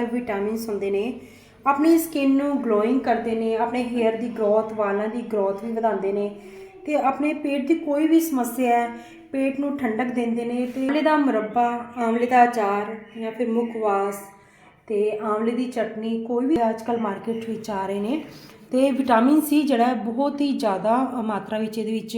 Vitamins ਹੁੰਦੇ ਨੇ। ਆਪਣੀ ਸਕਿਨ ਨੂੰ ਗਲੋਇੰਗ ਕਰਦੇ ਨੇ, ਆਪਣੇ ਹੇਅਰ ਦੀ ਗਰੋਥ ਵਾਲਾਂ ਦੀ ਗਰੋਥ ਵੀ ਵਧਾਉਂਦੇ ਨੇ। ਤੇ ਆਪਣੇ ਪੇਟ ਦੀ ਕੋਈ ਵੀ ਸਮੱਸਿਆ ਹੈ, ਪੇਟ ਨੂੰ ਠੰਡਕ ਦਿੰਦੇ ਨੇ ਤੇ ਆਮਲੇ ਦਾ ਮੁਰੱਬਾ, ਆਮਲੇ ਦਾ ਅਚਾਰ ਜਾਂ ਫਿਰ ਮੁਖਵਾਸ ਤੇ ਆਮਲੇ ਦੀ ਚਟਨੀ ਕੋਈ ਵੀ ਅੱਜਕੱਲ ਮਾਰਕੀਟ ਵਿੱਚ ਆ ਰਹੇ ਨੇ। ਤੇ ਵਿਟਾਮਿਨ ਸੀ ਜਿਹੜਾ ਬਹੁਤ ਹੀ ਜ਼ਿਆਦਾ ਮਾਤਰਾ ਵਿੱਚ ਇਹਦੇ ਵਿੱਚ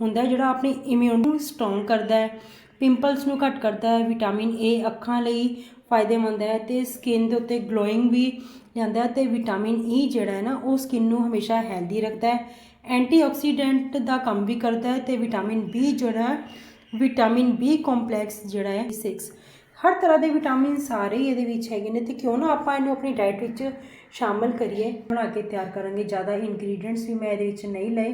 ਹੁੰਦਾ ਜਿਹੜਾ ਆਪਣੀ ਇਮਿਊਨ ਨੂੰ ਸਟਰੋਂਗ ਕਰਦਾ ਹੈ ਪਿੰਪਲਸ ਨੂੰ ਘੱਟ ਕਰਦਾ ਹੈ। ਵਿਟਾਮਿਨ ਏ ਅੱਖਾਂ ਲਈ ਫਾਇਦੇਮੰਦ ਹੈ ਤੇ ਸਕਿਨ ਦੇ ਉੱਤੇ ਗਲੋਇੰਗ ਵੀ ਜਾਂਦਾ ਹੈ ਤੇ ਵਿਟਾਮਿਨ ਈ e ਜਿਹੜਾ ਹੈ ਨਾ, ਉਹ ਸਕਿਨ ਨੂੰ ਹਮੇਸ਼ਾ ਹੈਲਦੀ ਰੱਖਦਾ ਹੈ। ਐਂਟੀਆਕਸੀਡੈਂਟ ਦਾ ਕੰਮ ਵੀ ਕਰਦਾ ਹੈ ਤੇ ਵਿਟਾਮਿਨ ਬੀ ਜਿਹੜਾ ਵਿਟਾਮਿਨ ਬੀ ਕੰਪਲੈਕਸ ਜਿਹੜਾ ਹੈ 6 ਹਰ ਤਰ੍ਹਾਂ ਦੇ ਵਿਟਾਮਿਨ ਸਾਰੇ ਹੀ ਇਹਦੇ ਵਿੱਚ ਹੈਗੇ ਨੇ ਤੇ ਕਿਉਂ ਨਾ ਆਪਾਂ ਇਹਨੂੰ ਆਪਣੀ ਡਾਈਟ ਵਿੱਚ ਸ਼ਾਮਲ ਕਰੀਏ, ਬਣਾ ਕੇ ਤਿਆਰ ਕਰਾਂਗੇ। ਜ਼ਿਆਦਾ ਇਨਗਰੀਡੀਅੰਟਸ ਵੀ ਮੈਂ ਇਹਦੇ ਵਿੱਚ ਨਹੀਂ ਲਏ।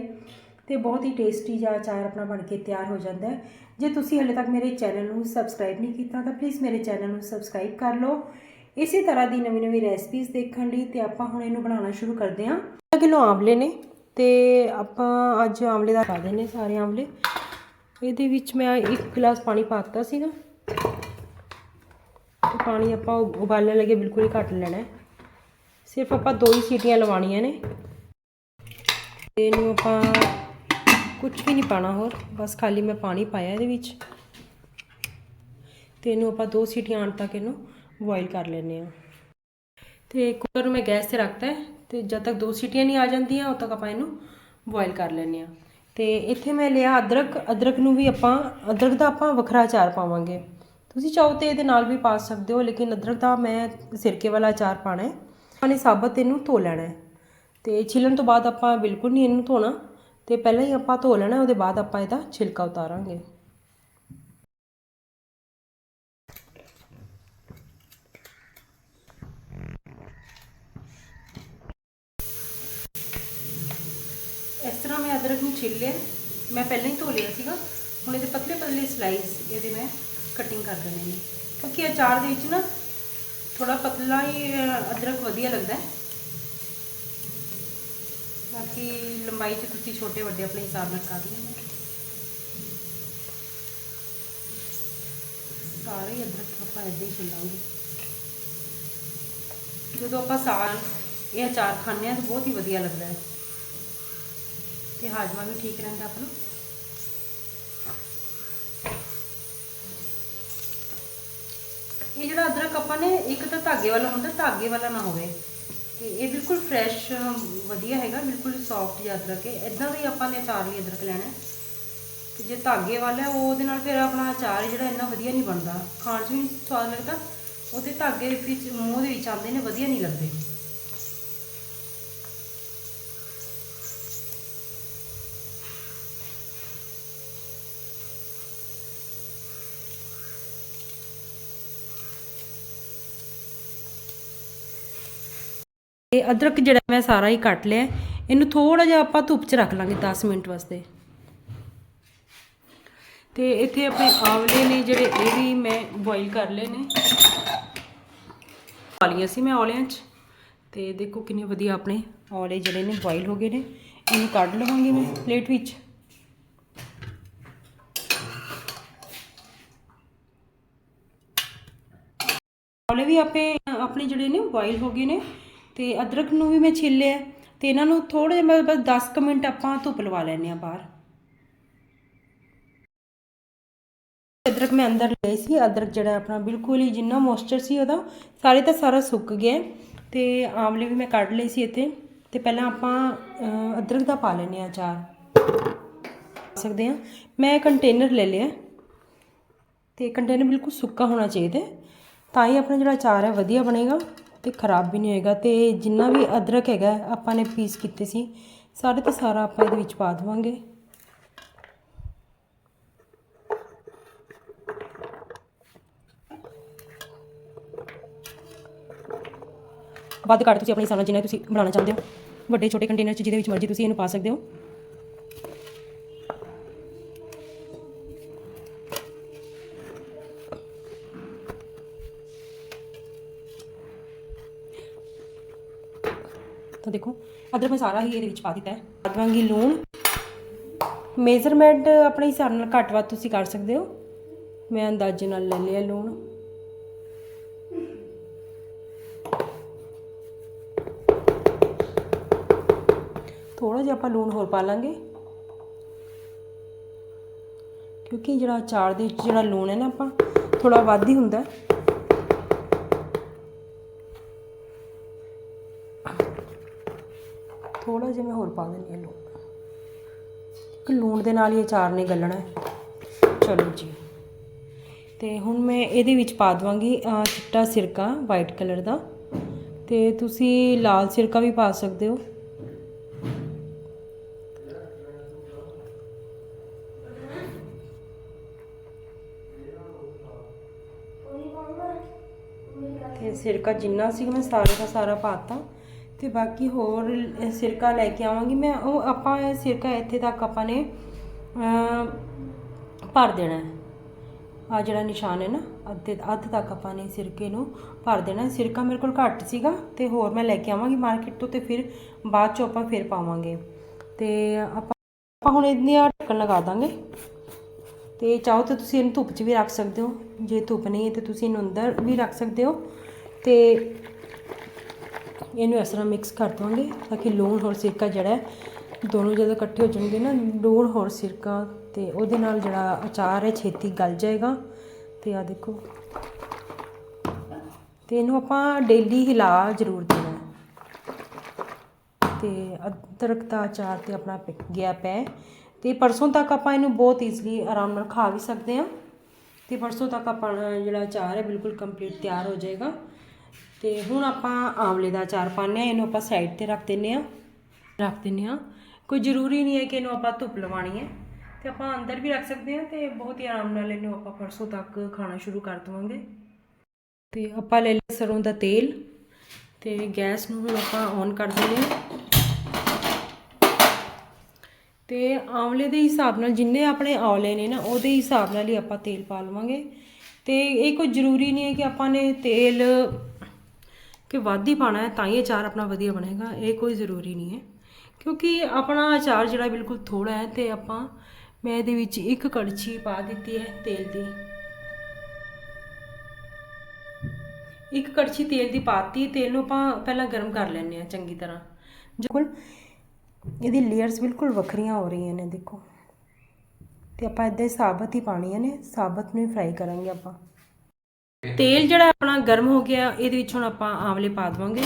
ਤੇ ਬਹੁਤ ਹੀ ਟੇਸਟੀ ਜਿਹਾ ਅਚਾਰ ਆਪਣਾ ਬਣ ਕੇ ਤਿਆਰ ਹੋ ਜਾਂਦਾ ਹੈ। ਜੇ ਤੁਸੀਂ ਹਲੇ ਤੱਕ ਮੇਰੇ ਚੈਨਲ ਨੂੰ ਸਬਸਕ੍ਰਾਈਬ ਨਹੀਂ ਕੀਤਾ, ਤਾਂ ਪਲੀਜ਼ ਮੇਰੇ ਚੈਨਲ ਨੂੰ ਸਬਸਕ੍ਰਾਈਬ ਕਰ ਲਓ। ਇਸੇ ਤਰ੍ਹਾਂ ਦੀ ਨਵੀਂ ਨਵੀਂ ਰੈਸਪੀਜ਼ ਦੇਖਣ ਲਈ ਤੇ ਆਪਾਂ ਹੁਣ ਇਹਨੂੰ ਬਣਾਉਣਾ ਸ਼ੁਰੂ ਕਰਦੇ ਹਾਂ। ਅੱਧਾ ਕਿਲੋ ਆਮਲੇ ਨੇ ਤੇ ਆਪਾਂ ਅੱਜ ਆਮਲੇ ਦਾ ਪਾ ਦਿੰਨੇ ਸਾਰੇ ਆਮਲੇ ਇਹਦੇ ਵਿੱਚ ਮੈਂ ਇੱਕ ਗਲਾਸ ਪਾਣੀ ਪਾ ਦਿੱਤਾ ਸੀਗਾ। ਤੇ ਪਾਣੀ ਆਪਾਂ ਉਬਾਲਣ ਲੱਗੇ ਬਿਲਕੁਲ ਹੀ ਘੱਟ ਲੈਣਾ ਸਿਰਫ ਆਪਾਂ ਦੋ ਹੀ ਸੀਟੀਆਂ ਲਵਾਉਣੀਆਂ ਨੇ। ਤੇ ਇਹਨੂੰ ਆਪਾਂ ਕੁਝ ਵੀ ਨਹੀਂ ਪਾਣਾ ਹੋਰ, ਬਸ ਖਾਲੀ ਮੈਂ ਪਾਣੀ ਪਾਇਆ ਇਹਦੇ ਵਿੱਚ। ਤੇ ਇਹਨੂੰ ਆਪਾਂ ਦੋ ਸੀਟੀਆਂ ਆਉਣ ਤੱਕ ਇਹਨੂੰ ਬੋਇਲ ਕਰ ਲੈਂਦੇ ਆ ਤੇ ਕੁੱਕਰ ਨੂੰ ਮੈਂ ਗੈਸ ਤੇ ਰੱਖਤਾ ਹੈ, ਤੇ ਜਦ ਤੱਕ ਦੋ ਸੀਟੀਆਂ ਨਹੀਂ ਆ ਜਾਂਦੀਆਂ, ਉਦ ਤੱਕ ਆਪਾਂ ਇਹਨੂੰ ਬੋਇਲ ਕਰ ਲੈਂਦੇ ਆ ਤੇ ਇੱਥੇ ਮੈਂ ਲਿਆ ਅਦਰਕ ਅਦਰਕ ਨੂੰ ਵੀ ਆਪਾਂ, ਅਦਰਕ ਦਾ ਆਪਾਂ ਵੱਖਰਾ ਅਚਾਰ ਪਾਵਾਂਗੇ। ਤੁਸੀਂ ਚਾਹੋ ਤੇ ਇਹਦੇ ਨਾਲ ਵੀ ਪਾ ਸਕਦੇ ਹੋ, ਲੇਕਿਨ ਅਦਰਕ ਦਾ ਮੈਂ ਸਿਰਕੇ ਵਾਲਾ ਅਚਾਰ ਪਾਣਾ ਹੈ। ਆਪਾਂ ਨੇ ਸਾਬਤ ਇਹਨੂੰ ਧੋ ਲੈਣਾ ਹੈ। ਤੇ ਛਿਲਣ ਤੋਂ ਬਾਅਦ ਆਪਾਂ ਬਿਲਕੁਲ ਨਹੀਂ ਇਹਨੂੰ ਧੋਣਾ। ਤੇ ਪਹਿਲਾਂ ਹੀ ਆਪਾਂ ਧੋ ਲੈਣਾ, ਉਹਦੇ ਬਾਅਦ ਆਪਾਂ ਇਹਦਾ ਛਿਲਕਾ ਉਤਾਰਾਂਗੇ। ਇਸ ਤਰ੍ਹਾਂ ਮੈਂ ਅਦਰਕ ਨੂੰ ਛਿੱਲ ਲਿਆ। ਮੈਂ ਪਹਿਲਾਂ ਹੀ ਧੋ ਲਿਆ ਸੀਗਾ। ਹੁਣ ਇਹਦੇ ਪਤਲੇ ਪਤਲੇ ਸਲਾਈਸ ਇਹਦੇ ਮੈਂ ਕਟਿੰਗ ਕਰ ਦੇਣੇ ਨੇ। ਕਿਉਂਕਿ ਅਚਾਰ ਦੇ ਵਿੱਚ ਨਾ ਥੋੜਾ ਪਤਲਾ ਹੀ ਅਦਰਕ ਵਧੀਆ ਲੱਗਦਾ ਹੈ। ਬਾਕੀ ਲੰਬਾਈ 'ਚ ਤੁਸੀਂ ਛੋਟੇ ਵੱਡੇ ਆਪਣੇ ਹਿਸਾਬ ਨਾਲ ਕਰ ਲੈਣਾ ਸਾਰੇ ਅਦਰਕ ਆਪਾਂ ਇੱਦਾਂ ਹੀ ਛਿੱਲਾਂਗੇ। ਜਦੋਂ ਆਪਾਂ ਸਾਗ ਇਹ ਅਚਾਰ ਖਾਂਦੇ ਆ ਤਾਂ ਬਹੁਤ ਹੀ ਵਧੀਆ ਲੱਗਦਾ ਹੈ। ਤੇ ਹਾਜਮਾ ਵੀ ਠੀਕ ਰਹਿੰਦਾ ਆਪਣਾ। ਇਹ ਜਿਹੜਾ ਅਦਰਕ ਆਪਾਂ ਨੇ ਇੱਕ ਤਾਂ ਧਾਗੇ ਵਾਲਾ ਹੁੰਦਾ, ਧਾਗੇ ਵਾਲਾ ਨਾ ਹੋਵੇ। ਤੇ ਇਹ ਬਿਲਕੁਲ ਫਰੈਸ਼ ਵਧੀਆ ਹੈਗਾ ਬਿਲਕੁਲ ਸੌਫਟ ਜਿਹਾ ਅਦਰਕ ਹੈ। ਇਦਾਂ ਦਾ ਹੀ ਆਪਾਂ ਨੇ ਅਚਾਰ ਲਈ ਅਦਰਕ ਲੈਣਾ ਹੈ। ਤੇ ਜੇ ਧਾਗੇ ਵਾਲਾ ਹੈ, ਉਹ ਉਹਦੇ ਨਾਲ ਫਿਰ ਆਪਣਾ ਅਚਾਰ ਜਿਹੜਾ ਇੰਨਾ ਵਧੀਆ ਨਹੀਂ ਬਣਦਾ। ਖਾਣ 'ਚ ਵੀ ਨਹੀਂ ਸਵਾਦ ਲੱਗਦਾ। ਉਹਦੇ ਧਾਗੇ ਵਿੱਚ ਮੂੰਹ ਦੇ ਵਿੱਚ ਆਉਂਦੇ ਨੇ ਵਧੀਆ ਨਹੀਂ ਲੱਗਦੇ। ਇਹ ਅਦਰਕ ਜਿਹੜਾ ਮੈਂ ਸਾਰਾ ਹੀ ਕੱਟ ਲਿਆ। ਇਹਨੂੰ ਥੋੜਾ ਜਿਹਾ ਆਪਾਂ ਧੁੱਪ 'ਚ ਰੱਖ ਲਾਂਗੇ 10 ਮਿੰਟ ਵਾਸਤੇ। ਤੇ ਇੱਥੇ ਆਪਣੇ ਆਵਲੇ ਨੇ ਜਿਹੜੇ, ਇਹ ਵੀ ਮੈਂ ਬੋਇਲ ਕਰ ਲਏ ਨੇ। ਵਾਲੀਆਂ ਸੀ ਮੈਂ ਔਲਿਆਂ 'ਚ। ਤੇ ਦੇਖੋ ਕਿੰਨੇ ਵਧੀਆ ਆਪਣੇ ਔਲੇ ਜਿਹੜੇ ਨੇ ਬੋਇਲ ਹੋ ਗਏ ਨੇ। ਇਹਨੂੰ ਕੱਢ ਲਵਾਂਗੀ ਮੈਂ ਪਲੇਟ ਵਿੱਚ। ਔਲੇ ਵੀ ਆਪੇ, ਆਪਣੇ ਜਿਹੜੇ ਨੇ ਬੋਇਲ ਹੋ ਗਏ ਨੇ। ਤੇ ਅਦਰਕ ਨੂੰ ਵੀ ਮੈਂ ਛਿੱਲਿਆ ਤੇ ਇਹਨਾਂ ਨੂੰ ਥੋੜੇ ਜਿਹਾ ਬਸ 10 ਕੁ ਮਿੰਟ ਆਪਾਂ ਧੁੱਪ ਲਵਾ ਲੈਣੇ ਆ ਬਾਹਰ। ਅਦਰਕ ਮੈਂ ਅੰਦਰ ਲਈ ਸੀ, ਅਦਰਕ ਜਿਹੜਾ ਆਪਣਾ ਬਿਲਕੁਲ ਹੀ ਜਿੰਨਾ ਮੋਇਸਚਰ ਸੀ ਉਹਦਾ, ਸਾਰੇ ਤਾਂ ਸਾਰਾ ਸੁੱਕ ਗਿਆ ਹੈ। ਤੇ ਆਮਲੇ ਵੀ ਮੈਂ ਕੱਢ ਲਈ ਸੀ ਇੱਥੇ ਤੇ ਪਹਿਲਾਂ ਆਪਾਂ ਅਦਰਕ ਦਾ ਪਾ ਲੈਣੇ ਆ ਅਚਾਰ। ਸਕਦੇ ਆ ਮੈਂ ਕੰਟੇਨਰ ਲੈ ਲਿਆ ਤੇ ਕੰਟੇਨਰ ਬਿਲਕੁਲ ਸੁੱਕਾ ਹੋਣਾ ਚਾਹੀਦਾ ਤਾਂ ਹੀ ਆਪਣਾ ਜਿਹੜਾ ਅਚਾਰ ਹੈ ਵਧੀਆ ਬਣੇਗਾ। ਤੇ ਖਰਾਬ ਵੀ ਨਹੀਂ ਹੋਏਗਾ ਅਤੇ ਜਿੰਨਾ ਵੀ ਅਦਰਕ ਹੈਗਾ ਆਪਾਂ ਨੇ ਪੀਸ ਕੀਤੇ ਸੀ, ਸਾਰੇ ਤਾਂ ਸਾਰਾ ਆਪਾਂ ਇਹਦੇ ਵਿੱਚ ਪਾ ਦੇਵਾਂਗੇ। ਵੱਧ ਘੱਟ ਤੁਸੀਂ ਆਪਣੇ ਹਿਸਾਬ ਨਾਲ ਜਿੰਨਾ ਤੁਸੀਂ ਬਣਾਉਣਾ ਚਾਹੁੰਦੇ ਹੋ, ਵੱਡੇ ਛੋਟੇ ਕੰਟੇਨਰ 'ਚ ਜਿਹਦੇ ਵਿੱਚ ਮਰਜ਼ੀ ਤੁਸੀਂ ਇਹਨੂੰ ਪਾ ਸਕਦੇ ਹੋ। ਤਾਂ ਦੇਖੋ। ਅਦਰਕ ਮੈਂ ਸਾਰਾ ਹੀ ਇਹਦੇ ਵਿੱਚ ਪਾ ਦਿੱਤਾ ਹੈ। ਪਾ ਦਵਾਂਗੀ ਲੂਣ। ਮੇਜ਼ਰਮੈਂਟ ਆਪਣੇ ਹਿਸਾਬ ਨਾਲ ਘੱਟ ਵੱਧ ਤੁਸੀਂ ਕਰ ਸਕਦੇ ਹੋ। ਮੈਂ ਅੰਦਾਜ਼ੇ ਨਾਲ ਲੈ ਲਿਆ ਲੂਣ। ਥੋੜਾ ਜਿਹਾ ਆਪਾਂ ਲੂਣ ਹੋਰ ਪਾ ਲਾਂਗੇ। ਕਿਉਂਕਿ ਜਿਹੜਾ ਅਚਾਰ ਦੇ ਵਿੱਚ ਜਿਹੜਾ ਲੂਣ ਹੈ ਨਾ ਆਪਾਂ ਥੋੜਾ ਵੱਧ ਹੀ ਹੁੰਦਾ ਥੋੜਾ ਜਿਹਾ ਮੈਂ ਹੋਰ ਪਾ ਦਿੰਦੀ ਹਾਂ ਲੂਣ। ਕਿ ਲੂਣ ਦੇ ਨਾਲ ਹੀ ਅਚਾਰ ਨੇ ਗਲਣਾ ਚਲੋ ਜੀ। ਤੇ ਹੁਣ ਮੈਂ ਇਹਦੇ ਵਿੱਚ ਪਾ ਦਵਾਂਗੀ ਚਿੱਟਾ ਸਿਰਕਾ ਵਾਈਟ ਕਲਰ ਦਾ। ਤੇ ਤੁਸੀਂ ਲਾਲ ਸਿਰਕਾ ਵੀ ਪਾ ਸਕਦੇ ਹੋ। ਤੇ ਸਿਰਕਾ ਜਿੰਨਾ ਸੀ ਮੈਂ ਸਾਰਾ ਦਾ ਸਾਰਾ ਪਾਤਾ ਤੇ ਬਾਕੀ ਹੋਰ ਸਿਰਕਾ ਲੈ ਕੇ ਆਵਾਂਗੀ। ਮੈਂ ਉਹ ਆਪਾਂ ਇਹ ਸਿਰਕਾ ਇੱਥੇ ਤੱਕ ਆਪਾਂ ਨੇ ਭਰ ਦੇਣਾ ਹੈ। ਆ ਜਿਹੜਾ ਨਿਸ਼ਾਨ ਹੈ ਨਾ, ਅੱਧੇ, ਅੱਧ ਤੱਕ ਆਪਾਂ ਨੇ ਸਿਰਕੇ ਨੂੰ ਭਰ ਦੇਣਾ ਸਿਰਕਾ ਮੇਰੇ ਕੋਲ ਘੱਟ ਸੀਗਾ ਤੇ ਹੋਰ ਮੈਂ ਲੈ ਕੇ ਆਵਾਂਗੀ ਮਾਰਕੀਟ ਤੋਂ ਤੇ ਫਿਰ ਬਾਅਦ ਚ ਆਪਾਂ ਫਿਰ ਪਾਵਾਂਗੇ। ਤੇ ਆਪਾਂ ਆਪਾਂ ਹੁਣ ਇਹਦੀਆਂ ਢੱਕਣ ਲਗਾ ਦਾਂਗੇ। ਤੇ ਚਾਹੋ ਤਾਂ ਤੁਸੀਂ ਇਹਨੂੰ ਧੁੱਪ 'ਚ ਵੀ ਰੱਖ ਸਕਦੇ ਹੋ। ਜੇ ਧੁੱਪ ਨਹੀਂ ਹੈ ਤੇ ਤੁਸੀਂ ਇਹਨੂੰ ਅੰਦਰ ਵੀ ਰੱਖ ਸਕਦੇ ਹੋ। ਤੇ ਇਹਨੂੰ ਇਸ ਤਰ੍ਹਾਂ ਮਿਕਸ ਕਰ ਦਵਾਂਗੇ ਤਾਂ ਕਿ ਲੂਣ ਹੋਰ ਸਿਰਕਾ ਜਿਹੜਾ ਦੋਨੋਂ ਜਦੋਂ ਇਕੱਠੇ ਹੋ ਜਾਣਗੇ ਨਾ, ਲੂਣ ਹੋਰ ਸਿਰਕਾ ਤੇ ਉਹਦੇ ਨਾਲ ਜਿਹੜਾ ਅਚਾਰ ਹੈ, ਛੇਤੀ ਗਲ ਜਾਏਗਾ। ਤੇ ਆ ਦੇਖੋ। ਤੇ ਇਹਨੂੰ ਆਪਾਂ ਡੇਲੀ ਹਿਲਾ ਜ਼ਰੂਰ ਦੇਣਾ ਹੈ। ਤੇ ਅਦਰਕ ਦਾ ਅਚਾਰ ਤੇ ਆਪਣਾ ਪਿਕ ਗਿਆ ਪੈ ਤੇ ਪਰਸੋਂ ਤੱਕ ਆਪਾਂ ਇਹਨੂੰ ਬਹੁਤ ਈਜ਼ੀਲੀ ਆਰਾਮ ਨਾਲ ਖਾ ਵੀ ਸਕਦੇ ਹਾਂ। ਤੇ ਪਰਸੋਂ ਤੱਕ ਆਪਾਂ ਜਿਹੜਾ ਅਚਾਰ ਹੈ, ਬਿਲਕੁਲ ਕੰਪਲੀਟ ਤਿਆਰ ਹੋ ਜਾਏਗਾ। ਤੇ ਹੁਣ ਆਪਾਂ ਆਂਵਲੇ ਦਾ ਅਚਾਰ ਪਾਉਂਦੇ ਹਾਂ, ਇਹਨੂੰ ਆਪਾਂ ਸਾਈਡ ਤੇ ਰੱਖ ਦਿੰਨੇ ਆ ਰੱਖ ਦਿੰਨੇ ਆ ਕੋਈ ਜ਼ਰੂਰੀ ਨਹੀਂ ਹੈ ਕਿ ਇਹਨੂੰ ਆਪਾਂ ਧੁੱਪ ਲਵਾਣੀ ਹੈ। ਤੇ ਆਪਾਂ ਅੰਦਰ ਵੀ ਰੱਖ ਸਕਦੇ ਹਾਂ ਤੇ ਬਹੁਤ ਹੀ ਆਰਾਮ ਨਾਲ ਇਹਨੂੰ ਆਪਾਂ ਪਰਸੋਂ ਤੱਕ ਖਾਣਾ ਸ਼ੁਰੂ ਕਰ ਦਵਾਂਗੇ। ਤੇ ਆਪਾਂ ਲੈ ਲਿਆ ਸਰੋਂ ਦਾ ਤੇਲ। ਤੇ ਗੈਸ ਨੂੰ ਹੁਣ ਆਪਾਂ ਔਨ ਕਰ ਦਿੰਦੇ ਹਾਂ। ਤੇ ਆਂਵਲੇ ਦੇ ਹਿਸਾਬ ਨਾਲ ਜਿੰਨੇ ਆਪਣੇ ਆਂਵਲੇ ਨੇ ਨਾ, ਉਹਦੇ ਹਿਸਾਬ ਨਾਲ ਹੀ ਆਪਾਂ ਤੇਲ ਪਾ ਲਵਾਂਗੇ। ਤੇ ਇਹ ਕੋਈ ਜ਼ਰੂਰੀ ਨਹੀਂ ਹੈ ਕਿ ਆਪਾਂ ਨੇ ਤੇਲ ਕਿ ਵੱਧ ਹੀ ਪਾਣਾ ਹੈ ਤਾਂ ਹੀ ਅਚਾਰ ਆਪਣਾ ਵਧੀਆ ਬਣੇਗਾ, ਇਹ ਕੋਈ ਜ਼ਰੂਰੀ ਨਹੀਂ ਹੈ। ਕਿਉਂਕਿ ਆਪਣਾ ਅਚਾਰ ਜਿਹੜਾ ਬਿਲਕੁਲ ਥੋੜਾ ਹੈ ਤੇ ਆਪਾਂ ਮੈਂ ਇਹਦੇ ਵਿੱਚ ਇੱਕ ਕੜਛੀ ਪਾ ਦਿੱਤੀ ਹੈ ਤੇਲ ਦੀ। ਇੱਕ ਕੜਛੀ ਤੇਲ ਦੀ ਪਾਤੀ, ਤੇਲ ਨੂੰ ਆਪਾਂ ਪਹਿਲਾਂ ਗਰਮ ਕਰ ਲੈਂਦੇ ਆ ਚੰਗੀ ਤਰ੍ਹਾਂ। ਬਿਲਕੁਲ, ਇਹਦੀ ਲੇਅਰਸ ਬਿਲਕੁਲ ਵੱਖਰੀਆਂ ਹੋ ਰਹੀਆਂ ਨੇ, ਦੇਖੋ। ਤੇ ਆਪਾਂ ਇਦਾਂ ਸਾਬਤ ਹੀ ਪਾਣੀਆਂ ਨੇ, ਸਾਬਤ ਨੂੰ ਹੀ ਫਰਾਈ ਕਰਾਂਗੇ ਆਪਾਂ। ਤੇਲ ਜਿਹੜਾ ਆਪਣਾ ਗਰਮ ਹੋ ਗਿਆ, ਇਹਦੇ ਵਿੱਚ ਹੁਣ ਆਪਾਂ ਆਂਵਲੇ ਪਾ ਦਵਾਂਗੇ।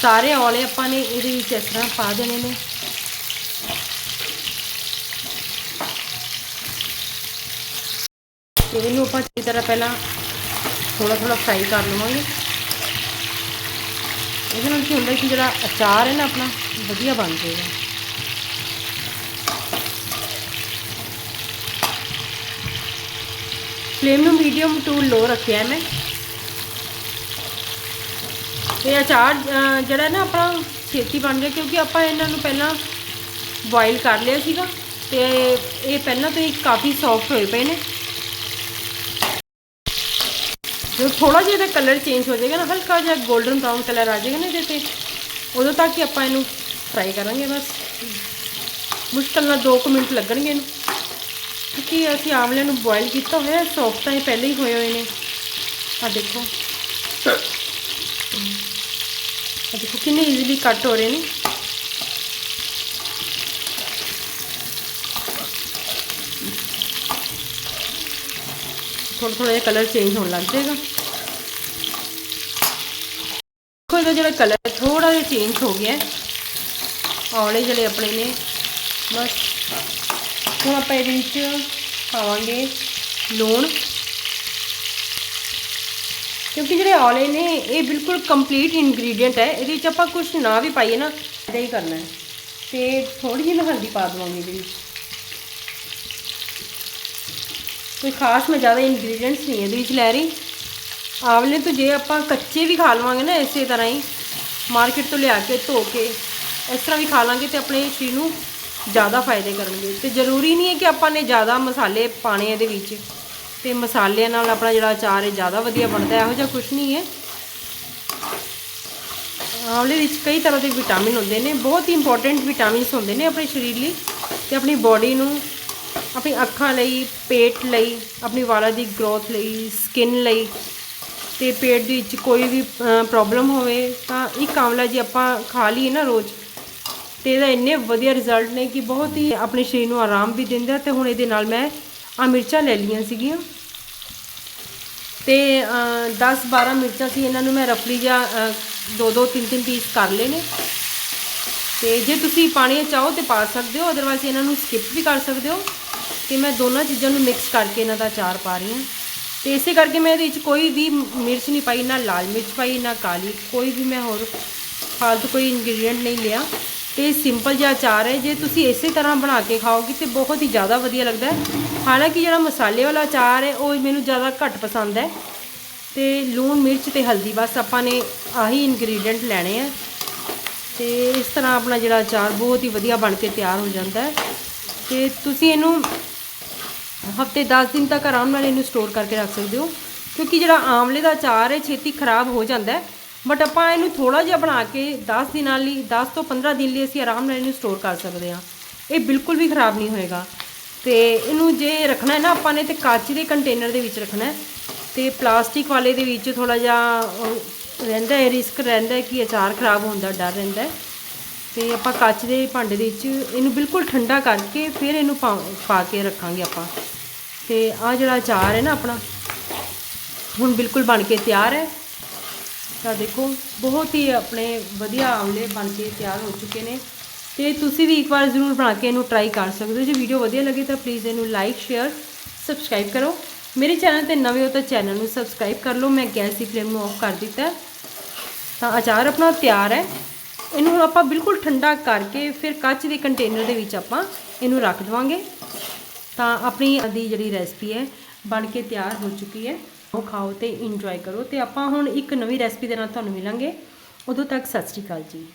ਸਾਰੇ ਆਂਵਲੇ ਆਪਾਂ ਨੇ ਇਹਦੇ ਵਿੱਚ ਇਸ ਤਰ੍ਹਾਂ ਪਾ ਦੇਣੇ ਨੇ। ਤੇ ਇਹਨੂੰ ਆਪਾਂ ਚੰਗੀ ਤਰ੍ਹਾਂ ਪਹਿਲਾਂ ਥੋੜਾ ਥੋੜਾ ਫਰਾਈ ਕਰ ਲਵਾਂਗੇ। ਇਹਦੇ ਨਾਲ ਕੀ ਹੁੰਦਾ ਕਿ ਜਿਹੜਾ ਅਚਾਰ ਹੈ ਨਾ ਆਪਣਾ, ਵਧੀਆ ਬਣ ਜਾਏਗਾ। ਫਲੇਮ ਨੂੰ ਮੀਡੀਅਮ ਟੂ ਲੋ ਰੱਖਿਆ ਹੈ ਮੈਂ। ਤੇ ਅਚਾਰ ਜਿਹੜਾ ਨਾ ਆਪਣਾ ਛੇਤੀ ਬਣ ਗਿਆ, ਕਿਉਂਕਿ ਆਪਾਂ ਇਹਨਾਂ ਨੂੰ ਪਹਿਲਾਂ ਬੋਇਲ ਕਰ ਲਿਆ ਸੀਗਾ, ਤੇ ਇਹ ਪਹਿਲਾਂ ਤੋਂ ਹੀ ਕਾਫੀ ਸੌਫਟ ਹੋਏ ਪਏ ਨੇ। ਜਦੋਂ ਥੋੜਾ ਜਿਹਾ ਇਹਦਾ ਕਲਰ ਚੇਂਜ ਹੋ ਜਾਏਗਾ ਨਾ, ਹਲਕਾ ਜਿਹਾ 골ਡਨ ਬ੍ਰਾਊਨ ਕਲਰ ਆ ਜਾਏਗਾ ਨਾ ਇਹਦੇ ਤੇ, ਉਦੋਂ ਤੱਕ ਹੀ ਆਪਾਂ ਇਹਨੂੰ ਫਰਾਈ ਕਰਾਂਗੇ ਬਸ। ਮੁਸ਼ਕਲ ਨਾਲ 2 ਮਿੰਟ ਲੱਗਣਗੇ ਇਹਨੂੰ। ਕਿਉਂਕਿ ਅਸੀਂ ਆਮਲੇ ਨੂੰ ਬੋਇਲ ਕੀਤਾ ਹੋਇਆ, ਸੌਫਟ ਤਾਂ ਇਹ ਪਹਿਲੇ ਹੀ ਹੋਏ ਹੋਏ ਨੇ। ਆ ਦੇਖੋ। ਆ ਦੇਖੋ ਕਿੰਨੇ ਈਜ਼ੀਲੀ ਕੱਟ ਹੋ ਰਹੇ ਨੇ। ਥੋੜਾ ਥੋੜਾ ਜਿਹਾ ਕਲਰ ਚੇਂਜ ਹੋਣ ਲੱਗ ਜਾਏਗਾ ਦੇਖੋ ਇਹਦਾ ਜਿਹੜਾ ਕਲਰ ਥੋੜਾ ਜਿਹਾ ਚੇਂਜ ਹੋ ਗਿਆ ਔਲੇ ਜਿਹੜੇ ਆਪਣੇ ਨੇ, ਬਸ। ਹੁਣ ਆਪਾਂ ਇਹਦੇ ਵਿੱਚ ਪਾਵਾਂਗੇ ਲੂਣ। ਕਿਉਂਕਿ ਜਿਹੜੇ ਔਲੇ ਨੇ, ਇਹ ਬਿਲਕੁਲ ਕੰਪਲੀਟ ਇਨਗਰੀਡੀਅੰਟ ਹੈ। ਇਹਦੇ ਵਿੱਚ ਆਪਾਂ ਕੁਝ ਨਾ ਵੀ ਪਾਈਏ ਨਾ ਇਦਾਂ ਹੀ ਕਰਨਾ ਹੈ। ਤੇ ਥੋੜੀ ਜਿਹੀ ਮੈਂ ਹਲਦੀ ਪਾ ਦਵਾਂਗੀ ਇਹਦੇ ਵਿੱਚ। ਕੋਈ ਖਾਸ ਮੈਂ ਜ਼ਿਆਦਾ ਇਨਗਰੀਡੀਅੰਟਸ ਨਹੀਂ ਇਹਦੇ ਵਿੱਚ ਲੈ ਰਹੀ। ਆਵਲੇ ਤੋਂ ਜੇ ਆਪਾਂ ਕੱਚੇ ਵੀ ਖਾ ਲਵਾਂਗੇ ਨਾ ਇਸੇ ਤਰ੍ਹਾਂ ਹੀ, ਮਾਰਕੀਟ ਤੋਂ ਲਿਆ ਕੇ ਧੋ ਕੇ, ਇਸ ਤਰ੍ਹਾਂ ਵੀ ਖਾ ਲਾਂਗੇ ਤੇ ਆਪਣੇ ਸਰੀਰ ਨੂੰ ਜ਼ਿਆਦਾ ਫਾਇਦੇ ਕਰਨਗੇ। ਤੇ ਜ਼ਰੂਰੀ ਨਹੀਂ ਹੈ ਕਿ ਆਪਾਂ ਨੇ ਜ਼ਿਆਦਾ ਮਸਾਲੇ ਪਾਣੇ ਇਹਦੇ ਵਿੱਚ, ਤੇ ਮਸਾਲਿਆਂ ਨਾਲ ਆਪਣਾ ਜਿਹੜਾ ਅਚਾਰ ਹੈ ਜ਼ਿਆਦਾ ਵਧੀਆ ਬਣਦਾ, ਇਹੋ ਜਿਹਾ ਕੁਝ ਨਹੀਂ ਹੈ। ਆਵਲੇ ਵਿੱਚ ਕਈ ਤਰ੍ਹਾਂ ਦੇ ਵਿਟਾਮਿਨ ਹੁੰਦੇ ਨੇ, ਬਹੁਤ ਹੀ ਇੰਪੋਰਟੈਂਟ ਵਿਟਾਮਿਨਸ ਹੁੰਦੇ ਨੇ ਆਪਣੇ ਸਰੀਰ ਲਈ, ਤੇ ਆਪਣੀ ਬਾਡੀ ਨੂੰ, ਆਪਣੀ ਅੱਖਾਂ ਲਈ, ਪੇਟ ਲਈ, ਆਪਣੀ ਵਾਲਾਂ ਦੀ ਗਰੋਥ ਲਈ ਸਕਿਨ ਲਈ ਤੇ ਪੇਟ ਦੇ ਵਿੱਚ ਕੋਈ ਵੀ ਪ੍ਰੋਬਲਮ ਹੋਵੇ ਤਾਂ ਇੱਕ ਆਂਵਲਾ ਜੀ ਆਪਾਂ ਖਾ ਲਈਏ ਨਾ ਰੋਜ਼। ਤੇ ਇਹਦਾ ਇੰਨੇ ਵਧੀਆ ਰਿਜ਼ਲਟ ਨੇ ਕਿ ਬਹੁਤ ਹੀ ਆਪਣੇ ਸਰੀਰ ਨੂੰ ਆਰਾਮ ਵੀ ਦਿੰਦਾ ਤੇ ਹੁਣ ਇਹਦੇ ਨਾਲ ਮੈਂ ਆ ਮਿਰਚਾਂ ਲੈ ਲਈਆਂ ਸੀਗੀਆਂ। ਤੇ 10 12 ਮਿਰਚਾਂ ਸੀ, ਇਹਨਾਂ ਨੂੰ ਮੈਂ ਰਫਲੀ ਜਾਂ ਦੋ ਦੋ ਤਿੰਨ ਤਿੰਨ ਪੀਸ ਕਰ ਲਏ ਨੇ। ਤੇ ਜੇ ਤੁਸੀਂ ਪਾਣੀ ਚਾਹੋ ਤੇ ਪਾ ਸਕਦੇ ਹੋ ਅਦਰਵਾਈਜ਼ ਇਹਨਾਂ ਨੂੰ ਸਕਿਪ ਵੀ ਕਰ ਸਕਦੇ ਹੋ। ਤੇ ਮੈਂ ਦੋਨਾਂ ਚੀਜ਼ਾਂ ਨੂੰ ਮਿਕਸ ਕਰਕੇ ਇਹਨਾਂ ਦਾ ਅਚਾਰ ਪਾ ਰਹੀ ਹਾਂ। ਤੇ ਇਸੇ ਕਰਕੇ ਮੈਂ ਇਹਦੇ ਵਿੱਚ ਕੋਈ ਵੀ ਮਿਰਚ ਨਹੀਂ ਪਾਈ, ਨਾ ਲਾਲ ਮਿਰਚ ਪਾਈ, ਨਾ ਕਾਲੀ, ਕੋਈ ਵੀ ਮੈਂ ਹੋਰ ਫਾਲਤੂ ਕੋਈ ਇੰਗਰੀਡੀਐਂਟ ਨਹੀਂ ਲਿਆ। ਤੇ ਸਿੰਪਲ ਜਿਹਾ ਅਚਾਰ ਹੈ, ਜੇ ਤੁਸੀਂ ਇਸੇ ਤਰ੍ਹਾਂ ਬਣਾ ਕੇ ਖਾਓਗੇ ਤੇ ਬਹੁਤ ਹੀ ਜ਼ਿਆਦਾ ਵਧੀਆ ਲੱਗਦਾ ਹੈ। ਹਾਲਾਂਕਿ ਜਿਹੜਾ ਮਸਾਲੇ ਵਾਲਾ ਅਚਾਰ ਹੈ, ਉਹ ਮੈਨੂੰ ਜ਼ਿਆਦਾ ਘੱਟ ਪਸੰਦ ਹੈ। ਤੇ ਲੂਣ, ਮਿਰਚ ਤੇ ਹਲਦੀ, ਬਸ ਆਪਾਂ ਨੇ ਆਹੀ ਇੰਗਰੀਡੀਐਂਟ ਲੈਣੇ ਆ। ਤੇ ਇਸ ਤਰ੍ਹਾਂ ਆਪਣਾ ਜਿਹੜਾ ਅਚਾਰ ਬਹੁਤ ਹੀ ਵਧੀਆ ਬਣ ਕੇ ਤਿਆਰ ਹੋ ਜਾਂਦਾ ਹੈ। ਤੇ ਤੁਸੀਂ ਇਹਨੂੰ ਹਫ਼ਤੇ 10 ਦਿਨ ਤੱਕ ਆਰਾਮ ਨਾਲ ਇਹਨੂੰ ਸਟੋਰ ਕਰਕੇ ਰੱਖ ਸਕਦੇ ਹੋ। ਕਿਉਂਕਿ ਜਿਹੜਾ ਆਮਲੇ ਦਾ ਅਚਾਰ ਹੈ, ਛੇਤੀ ਖਰਾਬ ਹੋ ਜਾਂਦਾ ਹੈ। ਬਟ ਆਪਾਂ ਇਹਨੂੰ ਥੋੜਾ ਜਿਹਾ ਬਣਾ ਕੇ 10 ਦਿਨਾਂ ਲਈ 10 ਤੋਂ 15 ਦਿਨ ਲਈ ਅਸੀਂ ਆਰਾਮ ਨਾਲ ਇਹਨੂੰ ਸਟੋਰ ਕਰ ਸਕਦੇ ਹਾਂ। ਇਹ ਬਿਲਕੁਲ ਵੀ ਖਰਾਬ ਨਹੀਂ ਹੋਏਗਾ। ਤੇ ਇਹਨੂੰ ਜੇ ਰੱਖਣਾ ਹੈ ਨਾ ਆਪਾਂ ਨੇ, ਤੇ ਕਾਚੀ ਦੇ ਕੰਟੇਨਰ ਦੇ ਵਿੱਚ ਰੱਖਣਾ ਹੈ। ਤੇ ਪਲਾਸਟਿਕ ਵਾਲੇ ਦੇ ਵਿੱਚ ਥੋੜਾ ਜਿਹਾ ਰਹਿੰਦਾ ਹੈ ਰਿਸਕ ਰਹਿੰਦਾ ਹੈ ਕਿ ਅਚਾਰ ਖਰਾਬ ਹੋਣ ਦਾ ਡਰ ਰਹਿੰਦਾ ਹੈ। ਤੇ ਆਪਾਂ ਕੱਚ ਦੇ ਭਾਂਡੇ ਦੇ ਵਿੱਚ ਇਹਨੂੰ ਬਿਲਕੁਲ ਠੰਡਾ ਕਰਕੇ ਫਿਰ ਇਹਨੂੰ ਪਾ ਪਾ ਕੇ ਰੱਖਾਂਗੇ ਆਪਾਂ। ਤੇ ਆ ਜਿਹੜਾ ਅਚਾਰ ਹੈ ਨਾ ਆਪਣਾ, ਹੁਣ ਬਿਲਕੁਲ ਬਣ ਕੇ ਤਿਆਰ ਹੈ। ਤਾਂ ਦੇਖੋ, ਬਹੁਤ ਹੀ ਆਪਣੇ ਵਧੀਆ ਆਮਲੇ ਬਣ ਕੇ ਤਿਆਰ ਹੋ ਚੁੱਕੇ ਨੇ। ਤੇ ਤੁਸੀਂ ਵੀ ਇੱਕ ਵਾਰ ਜ਼ਰੂਰ ਬਣਾ ਕੇ ਇਹਨੂੰ ਟਰਾਈ ਕਰ ਸਕਦੇ ਹੋ। ਜੇ ਵੀਡੀਓ ਵਧੀਆ ਲੱਗੇ ਤਾਂ ਪਲੀਜ਼ ਇਹਨੂੰ ਲਾਈਕ ਸ਼ੇਅਰ ਸਬਸਕ੍ਰਾਈਬ ਕਰੋ। ਮੇਰੇ ਚੈਨਲ ਤੇ ਨਵੇਂ ਹੋ ਤਾਂ ਚੈਨਲ ਨੂੰ ਸਬਸਕ੍ਰਾਈਬ ਕਰ ਲਓ। ਮੈਂ ਗੈਸ ਦੀ ਫਲੇਮ ਨੂੰ ਆਫ ਕਰ ਦਿੱਤਾ। ਤਾਂ ਅਚਾਰ ਆਪਣਾ ਤਿਆਰ ਹੈ। ਇਹਨੂੰ ਹੁਣ ਆਪਾਂ ਬਿਲਕੁਲ ਠੰਡਾ ਕਰਕੇ ਫਿਰ ਕੱਚ ਦੇ ਕੰਟੇਨਰ ਦੇ ਵਿੱਚ ਆਪਾਂ ਇਹਨੂੰ ਰੱਖ ਦਵਾਂਗੇ। ਤਾਂ ਆਪਣੀ ਦੀ ਜਿਹੜੀ ਰੈਸਪੀ ਹੈ, ਬਣ ਕੇ ਤਿਆਰ ਹੋ ਚੁੱਕੀ ਹੈ। ਉਹ ਖਾਓ ਤੇ ਇੰਜੋਏ ਕਰੋ ਤੇ ਆਪਾਂ ਹੁਣ ਇੱਕ ਨਵੀਂ ਰੈਸਪੀ ਦੇ ਨਾਲ ਤੁਹਾਨੂੰ ਮਿਲਾਂਗੇ। ਉਦੋਂ ਤੱਕ ਸਤਿ ਸ਼੍ਰੀ ਅਕਾਲ ਜੀ।